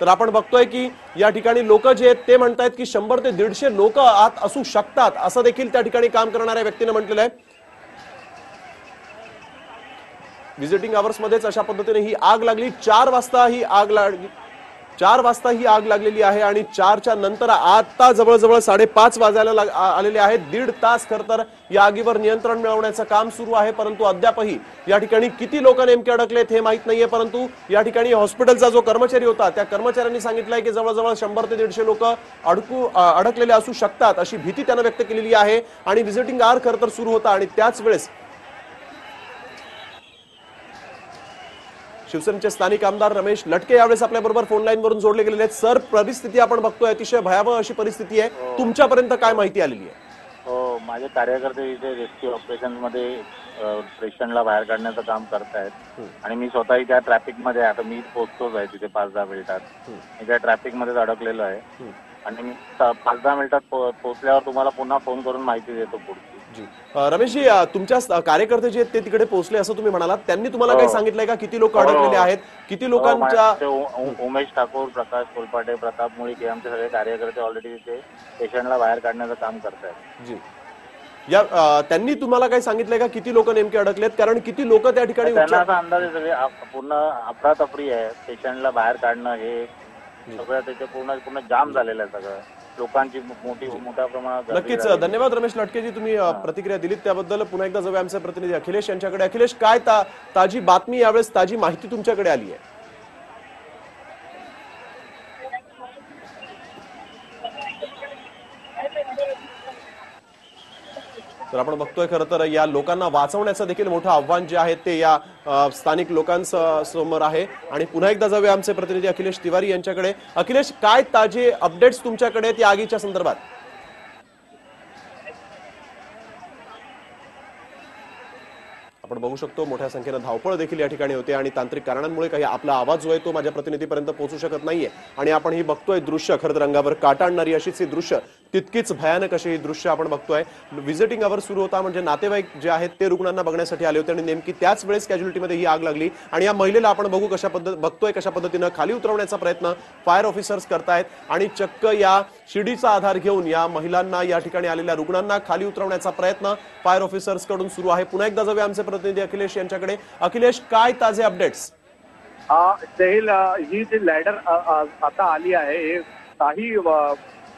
तर आपण बघतोय की या ठिकाणी लोक जे आहेत ते म्हणतायत की शंभर ते दीडशे लोक आत असू शकतात. असं देखील त्या ठिकाणी काम करणाऱ्या व्यक्तीने म्हटलेलं आहे. व्हिजिटिंग आवर्स मध्येच अशा पद्धतीने ही आग लागली. चार वाजता ही आग लागली चार वाजता ही आग लागलेली आहे आणि चारच्या नंतर आता जवळजवळ साडेपाच वाजायला लाग- आलेले आहेत. दीड तास खर तर या आगीवर नियंत्रण मिळवण्याचं काम सुरू आहे परंतु अद्यापही या ठिकाणी किती लोक नेमके अडकलेत हे माहीत नाहीये परंतु या ठिकाणी हॉस्पिटलचा जो कर्मचारी होता त्या कर्मचाऱ्यांनी सांगितलंय की जवळजवळ शंभर ते दीडशे लोक अडकू अडकलेले असू शकतात अशी भीती त्यानं व्यक्त केलेली आहे आणि व्हिजिटिंग आर खर तर सुरू होता आणि त्याच वेळेस शिवसेनेचे स्थानिक आमदार रमेश लटके यावेळेस आपल्या बरोबर फोन लाईन वरून जोडले गेलेले आहेत. सर परिस्थिती आपण बघतोय अतिशय भयावह अशी परिस्थिती आहे. तुमच्यापर्यंत काय माहिती आलेली आहे? हो माझे कार्यकर्ते इथे रेस्क्यू ऑपरेशनमध्ये पेशंटला बाहेर काढण्याचं काम करतायत. आणि मी स्वतःही त्या ट्रॅफिकमध्ये. आता मी पोहोचतोच आहे तिथे पाच दहा मिनिटात. मी त्या ट्रॅफिक मध्येच अडकलेलो आहे. आणि मी पाच दहा मिनिटात पोहोचल्यावर तुम्हाला पुन्हा फोन करून माहिती देतो पुढची. जी. रमेशजी तुमच्या कार्यकर्ते जे आहेत ते तिकडे पोहोचले असं तुम्ही म्हणालात? त्यांनी तुम्हाला काही सांगितलंय का? किती लोक अडकलेले आहेत? किती लोकांच्या हो, उमेश ठाकूर प्रकाश कोलपाटे प्रताप मुळीक हे आमचे सगळे कार्यकर्ते ऑलरेडी तिथे पेशंटला बाहेर काढण्याचं काम करतायत. जी. या त्यांनी तुम्हाला काही सांगितलंय का? किती लोक नेमके अडकलेत? कारण किती लोक त्या ठिकाणी त्यांना असा अंदाज आहे सगळे पूर्ण अफरातफरी आहे. पेशंटला बाहेर काढणं हे सगळं त्याचे पूर्ण पूर्ण जाम झालेलं आहे सगळं. लोकांची मोठी मोठ्या प्रमाणात नक्कीच. धन्यवाद रमेश लटकेजी तुम्ही प्रतिक्रिया दिलीत त्याबद्दल पुन्हा एकदा जाऊया आमचे प्रतिनिधी अखिलेश यांच्याकडे. अखिलेश काय ता- ताजी बातमी यावेळेस ताजी माहिती तुमच्याकडे आली आहे? तर आपण बघतोय खरं तर या लोकांना वाचवण्याचं देखील मोठं आव्हान जे आहे ते या स्थानिक लोकांसमोर आहे. आणि पुन्हा एकदा जाऊया आमचे प्रतिनिधी अखिलेश तिवारी यांच्याकडे. अखिलेश काय ताजे अपडेट्स तुमच्याकडे आहेत या आगीच्या संदर्भात? आपण बघू शकतो मोठ्या संख्येनं धावपळ देखील या ठिकाणी होते आणि तांत्रिक कारणांमुळे काही आपला आवाज जो आहे तो माझ्या प्रतिनिधीपर्यंत पोहोचू शकत नाहीये. आणि आपण ही बघतोय दृश्य खरं तर रंगावर काटा आणणारी अशीच ही दृश्य. तितकीच भयानक अशी ही दृश्य आपण बघतोय. व्हिजिटिंग अवर सुरू होता म्हणजे नातेवाईक जे आहेत ते रुग्णांना बघण्यासाठी आले होते आणि नेमकी त्याच वेळेस कॅज्युलिटीमध्ये ही आग लागली. आणि या महिलेला आपण बघू कशा पद्धत बघतोय कशा पद्धतीनं खाली उतरवण्याचा प्रयत्न फायर ऑफिसर्स करतायत. आणि चक्क या शिडीचा आधार घेऊन या महिलांना या ठिकाणी आलेल्या रुग्णांना खाली उतरवण्याचा प्रयत्न फायर ऑफिसर्सकडून सुरू आहे. पुन्हा एकदा जाऊया आमचे प्रतिनिधी अखिलेश यांच्याकडे. अखिलेश काय ताजे अपडेट्स ही जी लॅडर आता आली आहे काही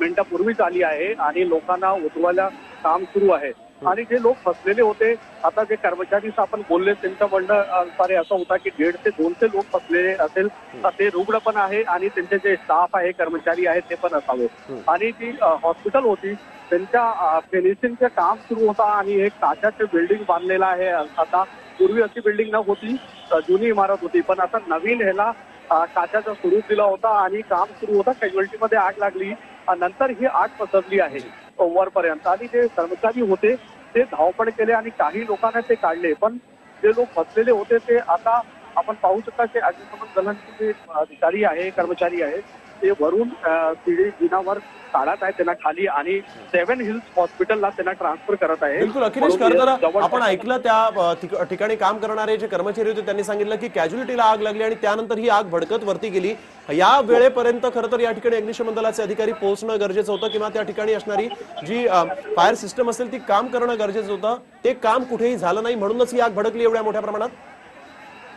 मिनिटापूर्वीच आली आहे आणि लोकांना उतरवायला काम सुरू आहे. आणि जे लोक फसलेले होते आता जे कर्मचारी आपण बोलले त्यांचं म्हणणं अनुसार असं होता की दीड ते दोनशे लोक फसलेले असेल तर ते रुग्ण पण आहे आणि त्यांचे जे स्टाफ आहे कर्मचारी आहेत ते पण असावे. आणि जी हॉस्पिटल होती त्यांच्या फिनिशिंगचं काम सुरू होता आणि एक काचाचे बिल्डिंग बांधलेलं आहे. आता पूर्वी अशी बिल्डिंग न होती जुनी इमारत होती. पण आता नवीन ह्याला काचाचा स्वरूप दिला होता आणि काम सुरू होता. कॅज्युअल्टी मध्ये आग लागली. नंतर ही आठ पसरली आहे. अ, वरपर्यंत आणि जे कर्मचारी होते ते धावपळ केले आणि काही लोकांना ते काढले. पण जे लोक फसलेले होते ते आता आपण पाहू शकता ते अग्निशमन दलांचे जे अधिकारी आहे कर्मचारी आहेत ते वरून शिडी जिनावर काढत आहे त्यांना खाली आणि सेव्हन हिल्स हॉस्पिटलला त्यांना ट्रान्सफर करत आहे. बिलकुल अखिलेश खरं आपण ऐकलं त्या ठिकाणी काम करणारे जे कर्मचारी होते त्यांनी सांगितलं की कॅज्युलिटीला आग लागली आणि त्यानंतर ही आग भडकत वरती गेली. या वेळेपर्यंत खरं तर या ठिकाणी अग्निशमन दलाचे अधिकारी पोहोचणं गरजेचं होतं किंवा त्या ठिकाणी असणारी जी फायर सिस्टम असेल ती काम करणं गरजेचं होतं. ते काम कुठेही झालं नाही म्हणूनच ही आग भडकली एवढ्या मोठ्या प्रमाणात.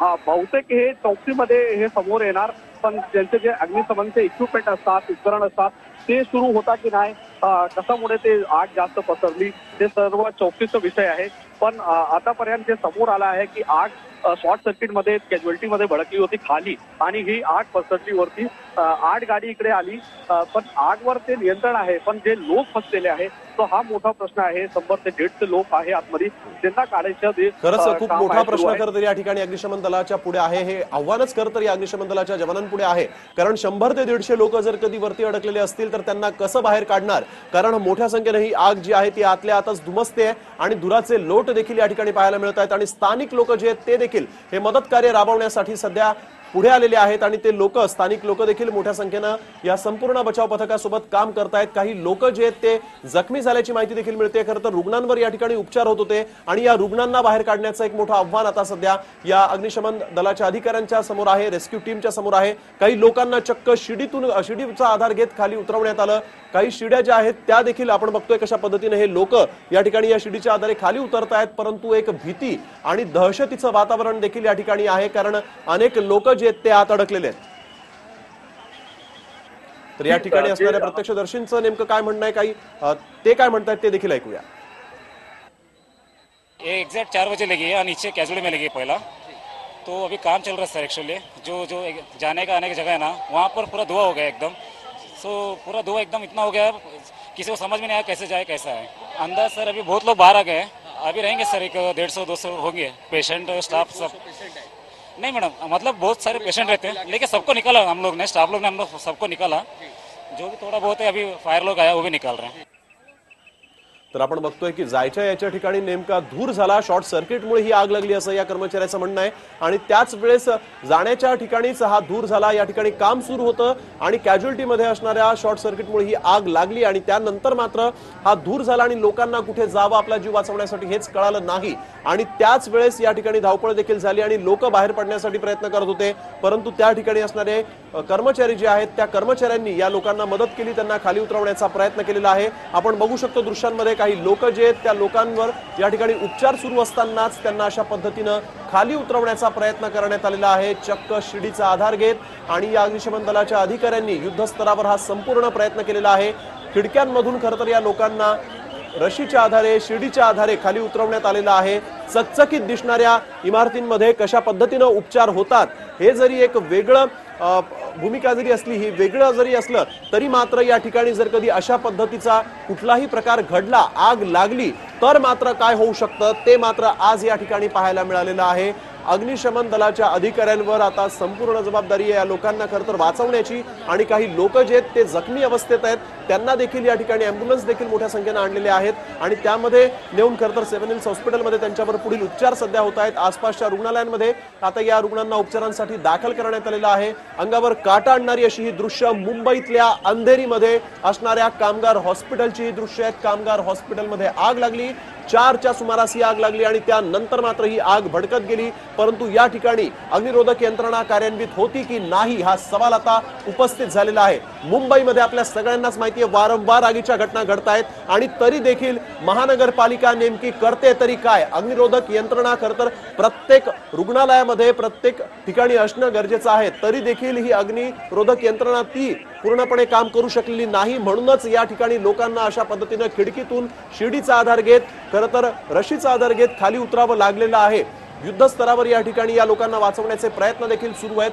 हा बहुतेक हे चौकीमध्ये हे समोर येणार. पण त्यांचे जे अग्निशमनचे इक्विपमेंट असतात उपकरण असतात ते सुरू होता की नाही कशामुळे ते आग जास्त पसरली ते सर्व चौकीचा विषय आहे. पण आतापर्यंत जे समोर आलं आहे की आग शॉर्ट सर्किटमध्ये कॅज्युअल्टी मध्ये भडकली होती खाली आणि ही आग पसरली वरती आठ गाडी इकडे आली. पण आगवर ते नियंत्रण आहे पण जे लोक फसलेले आहे तो हा मोठा प्रश्न आहे. शंभर ते दीडशे लोक आहे आतमध्ये. त्यांना काढायचं ते, खरंच खूप मोठा प्रश्न. खरं तर या ठिकाणी अग्निशमन दलाच्या पुढे आहे. हे आव्हानच खरं तर या अग्निशमन दलाच्या जवानांपुढे आहे. कारण शंभर ते दीडशे लोक जर कधी वरती अडकलेले असतील तर त्यांना कसं बाहेर काढणार? कारण मोठ्या संख्येने ही आग जी आहे ती आतल्या आतच धुमसते आहे आणि धुराचे लोट देखील या ठिकाणी पाहायला मिळत आहेत. आणि स्थानिक लोक जे आहेत ते देखील हे मदत कार्य राबवण्यासाठी सध्या पुढे आलेले आहेत आणि ते लोक स्थानिक लोक देखील मोठ्या संख्येनं या संपूर्ण बचाव पथकासोबत काम करतायत. काही लोक जे आहेत ते जखमी झाल्याची माहिती देखील मिळते खरं तर रुग्णांवर या ठिकाणी उपचार होत होते आणि या रुग्णांना बाहेर काढण्याचं एक मोठं आव्हान आता सध्या या अग्निशमन दलाच्या अधिकाऱ्यांच्या समोर आहे रेस्क्यू टीमच्या समोर आहे. काही लोकांना चक्क शिडीतून शिडीचा आधार घेत खाली उतरवण्यात आलं. काही शिड्या ज्या आहेत त्या देखील आपण बघतोय कशा पद्धतीने हे लोक या ठिकाणी या शिडीच्या आधारे खाली उतरत आहेत परंतु एक भीती आणि दहशतीचं वातावरण देखील या ठिकाणी आहे. कारण अनेक लोक जे आहेत ते आत अडकलेले आहेत. तर या ठिकाणी असणाऱ्या प्रत्यक्षदर्शींचं नेमकं काय म्हणणं आहे काही ते काय म्हणतायत ते देखील ऐकूया. ये एग्जैक्ट चार बजे लगी है और नीचे कैजुअली में लगी है पहला. तो अभी काम चल रहा है सर एक्चुअली जो जो जाने का आने की जगह है ना वहाँ पर पूरा धुआँ हो गया एकदम. सो पूरा धुआँ एकदम इतना हो गया है, किसी को समझ में नहीं आया कैसे जाए कैसा है. अंदर सर अभी बहुत लोग बाहर आ गए अभी रहेंगे सर एक डेढ़ सौ दो सौ होंगे. पेशेंट स्टाफ सब. नहीं मैडम मतलब बहुत सारे पेशेंट रहते हैं। लेकिन सबको निकाला हम लोग ने स्टाफ लोग ने हम लोग सबको निकाला। जो भी थोड़ा बहुत है अभी फायर लोग आया वो भी निकाल रहे हैं। तर आपण बघतोय की जायच्या याच्या ठिकाणी नेमका धूर झाला. शॉर्ट सर्किटमुळे ही आग लागली असं या कर्मचाऱ्याचं म्हणणं आहे. आणि त्याच वेळेस जाण्याच्या ठिकाणीच हा धूर झाला. या ठिकाणी काम सुरू होतं आणि कॅज्युअल्टीमध्ये असणाऱ्या शॉर्ट सर्किटमुळे ही आग लागली आणि त्यानंतर मात्र हा धूर झाला आणि लोकांना कुठे जावं आपला जीव वाचवण्यासाठी हेच कळालं नाही. आणि त्याच वेळेस या ठिकाणी धावपळ देखील झाली आणि लोक बाहेर पडण्यासाठी प्रयत्न करत होते. परंतु त्या ठिकाणी असणारे कर्मचारी जे आहेत त्या कर्मचाऱ्यांनी या लोकांना मदत केली. त्यांना खाली उतरवण्याचा प्रयत्न केलेला आहे. आपण बघू शकतो दृश्यांमध्ये काही लोक जे आहेत त्या लोकांवर या ठिकाणी उपचार सुरू असतानाच त्यांना अशा पद्धतीनं खाली उतरवण्याचा प्रयत्न करण्यात आलेला आहे. चक्क शिडीचा आधार घेत आणि या अग्निशमन दलाच्या अधिकाऱ्यांनी युद्धस्तरावर हा संपूर्ण प्रयत्न केलेला आहे. खिडक्यांमधून खरं तर या लोकांना रशीच्या आधारे शिडीच्या आधारे खाली उतरवण्यात आलेला आहे. चकचकीत दिसणाऱ्या इमारतींमध्ये कशा पद्धतीनं उपचार होतात हे जरी एक वेगळं भूमिका जरी असली ही वेगळं जरी असलं तरी मात्र या ठिकाणी जर कधी अशा पद्धतीचा कुठलाही प्रकार घडला आग लागली तर मात्र काय होऊ शकतं? ते मात्र आज या ठिकाणी पाहायला मिळालेलं आहे. अग्निशमन दलाच्या अधिकाऱ्यांवर आता संपूर्ण जबाबदारी आहे या लोकांना खरं तर वाचवण्याची. आणि काही लोक जे आहेत ते जखमी अवस्थेत आहेत त्यांना देखील या ठिकाणी अँब्युलन्स देखील मोठ्या संख्येनं आणलेले आहेत. आणि त्यामध्ये नेऊन खरं तर सेव्हन हिल्स हॉस्पिटलमध्ये त्यांच्यावर पुढील उपचार सध्या होत आहेत. आसपासच्या रुग्णालयांमध्ये आता या रुग्णांना उपचारांसाठी दाखल करण्यात आलेलं आहे. अंगावर काटा आणणारी अशी ही दृश्य मुंबईतल्या अंधेरीमध्ये असणाऱ्या कामगार हॉस्पिटलची ही दृश्य आहेत. कामगार हॉस्पिटलमध्ये आग लागली. चारच्या सुमारास ही आग लागली आणि त्यानंतर मात्र ही आग भडकत गेली. परंतु या ठिकाणी अग्निरोधक यंत्रणा कार्यान्वित होती की नाही हा सवाल आता उपस्थित झालेला आहे. मुंबईमध्ये आपल्या सगळ्यांनाच माहिती आहे वारंवार आगीच्या घटना घडत आहेत आणि तरी देखील महानगरपालिका नेमकी करते तरी काय? अग्निरोधक यंत्रणा खर तर प्रत्येक रुग्णालयामध्ये प्रत्येक ठिकाणी असणं गरजेचं आहे. तरी देखील ही अग्निरोधक यंत्रणा ती पूर्णपणे काम करू शकलेली नाही म्हणूनच या ठिकाणी लोकांना अशा पद्धतीनं खिडकीतून शिडीचा आधार घेत खरं तर रशीचा आधार घेत खाली उतरावं लागलेलं आहे. युद्धस्तरावर या ठिकाणी या लोकांना वाचवण्याचे प्रयत्न देखील सुरू आहेत.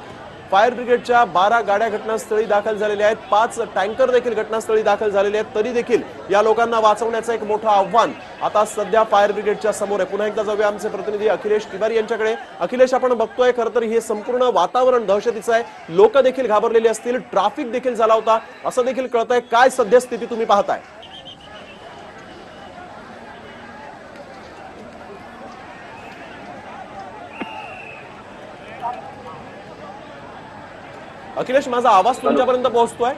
फायर ब्रिगेडच्या बारा गाड्या घटनास्थळी दाखल झालेल्या आहेत. पाच टँकर देखील घटनास्थळी दाखल झालेले आहेत. तरी देखील या लोकांना वाचवण्याचं एक मोठं आव्हान आता सध्या फायर ब्रिगेडच्या समोर आहे. पुन्हा एकदा जाऊया आमचे प्रतिनिधी अखिलेश तिवारी यांच्याकडे. अखिलेश आपण बघतोय खरं तर हे संपूर्ण वातावरण दहशतीचं आहे. लोक देखील घाबरलेले असतील. ट्रॅफिक देखील झाला होता. असं देखील कळत आहे काय सद्यस्थिती तुम्ही पाहताय? अखिलेश माझा आवाज तुमच्यापर्यंत पोहोचतोय?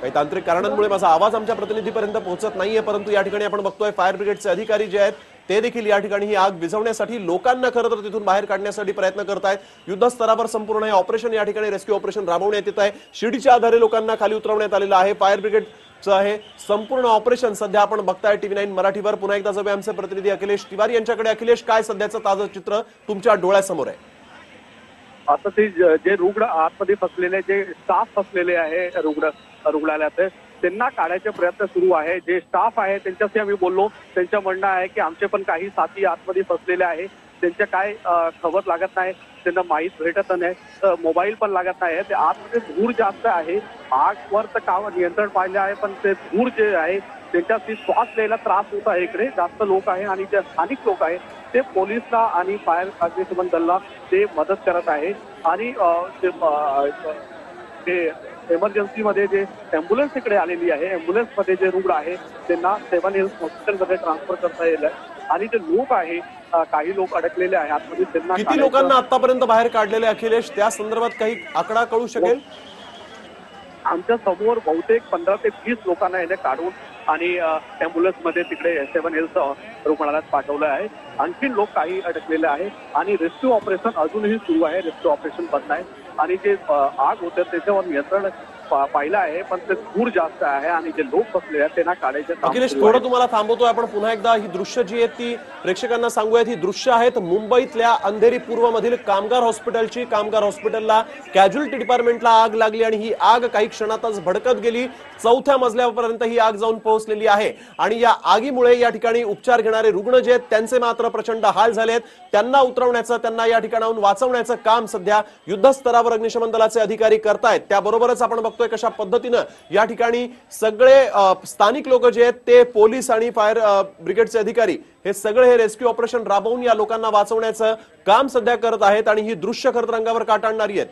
काही तांत्रिक कारणांमुळे माझा आवाज आमच्या प्रतिनिधीपर्यंत पोहोचत नाहीये परंतु या ठिकाणी आपण बघतोय फायर ब्रिगेडचे अधिकारी जे आहेत ते देखील या ठिकाणी ही आग विझवण्यासाठी लोकांना खरं तर तिथून बाहेर काढण्यासाठी प्रयत्न करतायत. युद्धस्तरावर संपूर्ण हे ऑपरेशन या ठिकाणी रेस्क्यू ऑपरेशन राबवण्यात येत आहे. शिडीच्या आधारे लोकांना खाली उतरवण्यात आलेलं आहे. फायर ब्रिगेडचं आहे संपूर्ण ऑपरेशन. सध्या आपण बघताय टीव्ही नाईन मराठीवर. पुन्हा एकदा जाऊया आमचे प्रतिनिधी अखिलेश तिवारी यांच्याकडे. अखिलेश काय सध्याचं ताजं चित्र तुमच्या डोळ्यासमोर आहे? आता ते जे रुग्ण आतमध्ये फसलेले जे स्टाफ फसलेले आहे रुग्ण रुग्णालयात त्यांना काढायचे प्रयत्न सुरू आहे. जे स्टाफ आहे त्यांच्याशी आम्ही बोललो. त्यांचं म्हणणं आहे की आमचे पण काही साथी आतमध्ये फसलेले आहे. त्यांच्या काय खबर लागत नाही. त्यांना माहीत भेटत नाही. तर मोबाईल पण लागत नाही. ते आतमध्ये धूर जास्त आहे. आगवर तर काम नियंत्रण पाहिलं आहे पण ते धूर जे आहे त्यांच्याशी श्वास घ्यायला त्रास होत आहे इकडे. जास्त लोक आहे आणि जे स्थानिक लोक आहे ते पोलिसला आणि फायर अग्निशमन दलला ते मदत करत आहे. आणि ते, एमर्जन्सीमध्ये जे अँब्युलन्स इकडे आलेली आहे अँब्युलन्समध्ये जे रुग्ण आहे त्यांना सेव्हन हिल्स हॉस्पिटलमध्ये ट्रान्सफर करता येईल. आणि जे लोक आहे काही लोक अडकलेले आहे आतमध्ये त्यांना किती लोकांना आतापर्यंत बाहेर काढलेले अखेलेश? त्या संदर्भात काही आकडा कळू शकेल? आमच्यासमोर बहुतेक पंधरा ते वीस लोकांना याने काढून आणि ॲम्ब्युलन्समध्ये तिकडे सेवन हिल्स रुग्णालयात पाठवलं आहे. आणखी लोक काही अडकलेले आहे आणि रेस्क्यू ऑपरेशन अजूनही सुरू आहे. रेस्क्यू ऑपरेशन बंद आहे. आणि जे आग होते त्याच्यावर नियंत्रण पाहिलं आहे पण ते धूर जास्त आहे आणि जे लोक फसले आहेत त्यांना काढायचे अखिलेश थोडं. तुम्हाला थांबवतोय आपण. पुन्हा एकदा ही दृश्य जी आहेत ती प्रेक्षकांना सांगूयात. ही दृश्य आहेत मुंबईतल्या अंधेरी पूर्व मधील कामगार हॉस्पिटलची. कामगार हॉस्पिटलला कॅज्युअलिटी डिपार्टमेंटला आग लागली आणि ही आग काही क्षणातच भडकत गेली. चौथ्या मजल्यापर्यंत ही आग जाऊन पोहोचलेली आहे. आणि या आगीमुळे या ठिकाणी उपचार घेणारे रुग्ण जे आहेत त्यांचे मात्र प्रचंड हाल झालेत. त्यांना उतरवण्याचं त्यांना या ठिकाणाहून वाचवण्याचं काम सध्या युद्धस्तरावर अग्निशमन दलाचे अधिकारी करतायत. त्याबरोबरच आपण बघतोय कशा पद्धतीनं या ठिकाणी सगळे स्थानिक लोक जे आहेत ते पोलीस आणि फायर ब्रिगेडचे अधिकारी हे सगळे हे रेस्क्यू ऑपरेशन राबवून या लोकांना वाचवण्याचं काम सध्या करत आहेत आणि ही दृश्य खरं रंगावर रंगावर काटाळणारी आहेत.